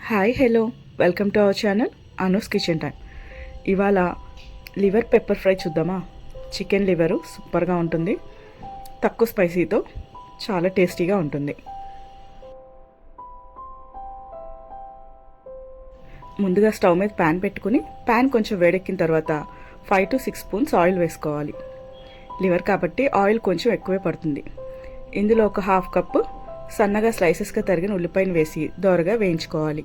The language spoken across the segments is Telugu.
Hi hello welcome to our channel Anu's kitchen time ఇవాళ లివర్ పెప్పర్ ఫ్రై చూద్దామా? చికెన్ లివరు సూపర్గా ఉంటుంది. తక్కువ స్పైసీతో చాలా టేస్టీగా ఉంటుంది. ముందుగా స్టవ్ మీద ప్యాన్ పెట్టుకుని ప్యాన్ కొంచెం వేడెక్కిన తర్వాత five to six spoons oil వేసుకోవాలి. లివర్ కాబట్టి ఆయిల్ కొంచెం ఎక్కువే పడుతుంది. ఇందులో ఒక హాఫ్ కప్పు సన్నగా స్లైసెస్గా తరిగిన ఉల్లిపాయను వేసి దోరగా వేయించుకోవాలి.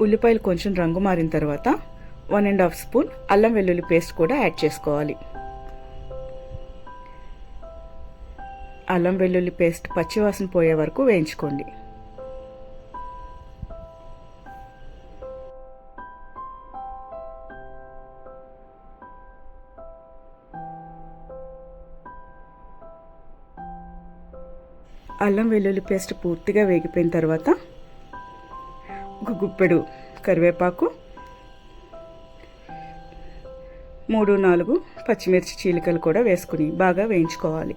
ఉల్లిపాయలు కొంచెం రంగు మారిన తర్వాత వన్ అండ్ హాఫ్ స్పూన్ అల్లం వెల్లుల్లి పేస్ట్ కూడా యాడ్ చేసుకోవాలి. అల్లం వెల్లుల్లి పేస్ట్ పచ్చివాసన పోయే వరకు వేయించుకోండి. అల్లం వెల్లుల్లి పేస్ట్ పూర్తిగా వేగిపోయిన తర్వాత ఒక గుప్పెడు కరివేపాకు మూడు నాలుగు పచ్చిమిర్చి చీలికలు కూడా వేసుకుని బాగా వేయించుకోవాలి.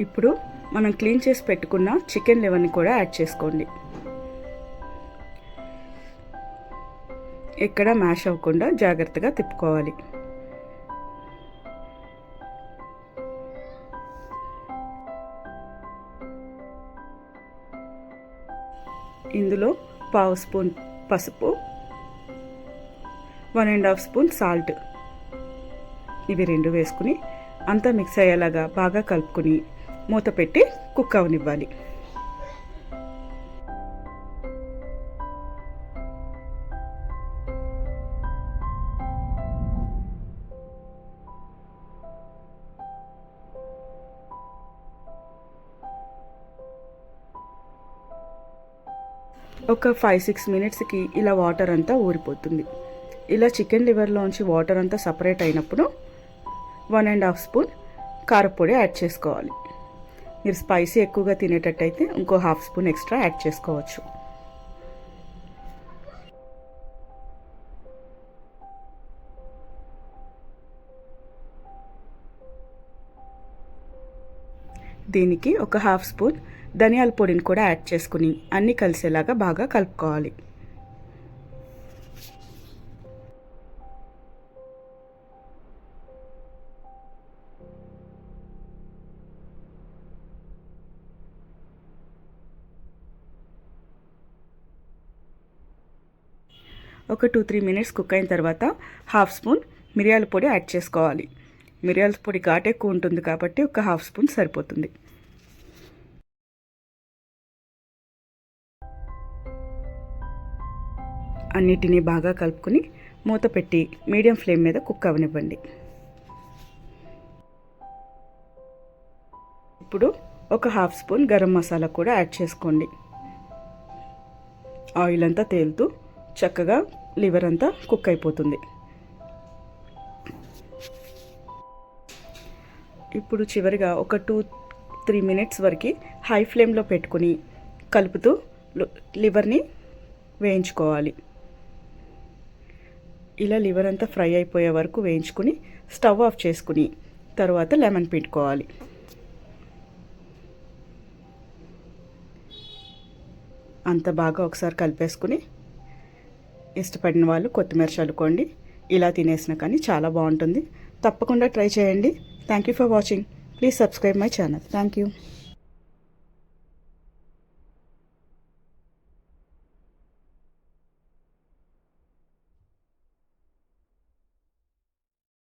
ఇప్పుడు మనం క్లీన్ చేసి పెట్టుకున్న చికెన్ లెవెన్ని కూడా యాడ్ చేసుకోండి. ఎక్కడ మ్యాష్ అవ్వకుండా జాగ్రత్తగా తిప్పుకోవాలి. ఇందులో పావు స్పూన్ పసుపు one and half spoon salt. ఇవి రెండు వేసుకుని అంతా మిక్స్ అయ్యేలాగా బాగా కలుపుకుని మూత పెట్టి కుక్ అవనివ్వాలి. ఒక ఫైవ్ సిక్స్ మినిట్స్కి ఇలా వాటర్ అంతా ఊరిపోతుంది. ఇలా చికెన్ లివర్లోంచి వాటర్ అంతా సపరేట్ అయినప్పుడు వన్ అండ్ హాఫ్ స్పూన్ కారపొడి యాడ్ చేసుకోవాలి. మీరు స్పైసీ ఎక్కువగా తినేటట్టయితే ఇంకో హాఫ్ స్పూన్ ఎక్స్ట్రా యాడ్ చేసుకోవచ్చు. దీనికి ఒక హాఫ్ స్పూన్ ధనియాల పొడిని కూడా యాడ్ చేసుకుని అన్నీ కలిసేలాగా బాగా కలుపుకోవాలి. ఒక టూ త్రీ మినిట్స్ కుక్ అయిన తర్వాత హాఫ్ స్పూన్ మిరియాల పొడి యాడ్ చేసుకోవాలి. మిరియాల పొడి ఘాట్ ఎక్కువ ఉంటుంది కాబట్టి ఒక హాఫ్ స్పూన్ సరిపోతుంది. అన్నిటినీ బాగా కలుపుకొని మూత పెట్టి మీడియం ఫ్లేమ్ మీద కుక్ అవనివ్వండి. ఇప్పుడు ఒక హాఫ్ స్పూన్ గరం మసాలా కూడా యాడ్ చేసుకోండి. ఆయిల్ అంతా తేలుతూ చక్కగా లివర్ అంతా కుక్ అయిపోతుంది. ఇప్పుడు చివరిగా ఒక టూ త్రీ మినిట్స్ వరకు హై ఫ్లేమ్లో పెట్టుకుని కలుపుతూ లివర్ని వేయించుకోవాలి. ఇలా లివర్ అంతా ఫ్రై అయిపోయే వరకు వేయించుకుని స్టవ్ ఆఫ్ చేసుకుని తర్వాత లెమన్ పిండుకోవాలి. అంత బాగా ఒకసారి కలిపేసుకుని ఇష్టపడిన వాళ్ళు కొత్తిమీర చల్లుకోండి. ఇలా తినేసిన కానీ చాలా బాగుంటుంది. తప్పకుండా ట్రై చేయండి. Thank you for watching please subscribe my channel thank you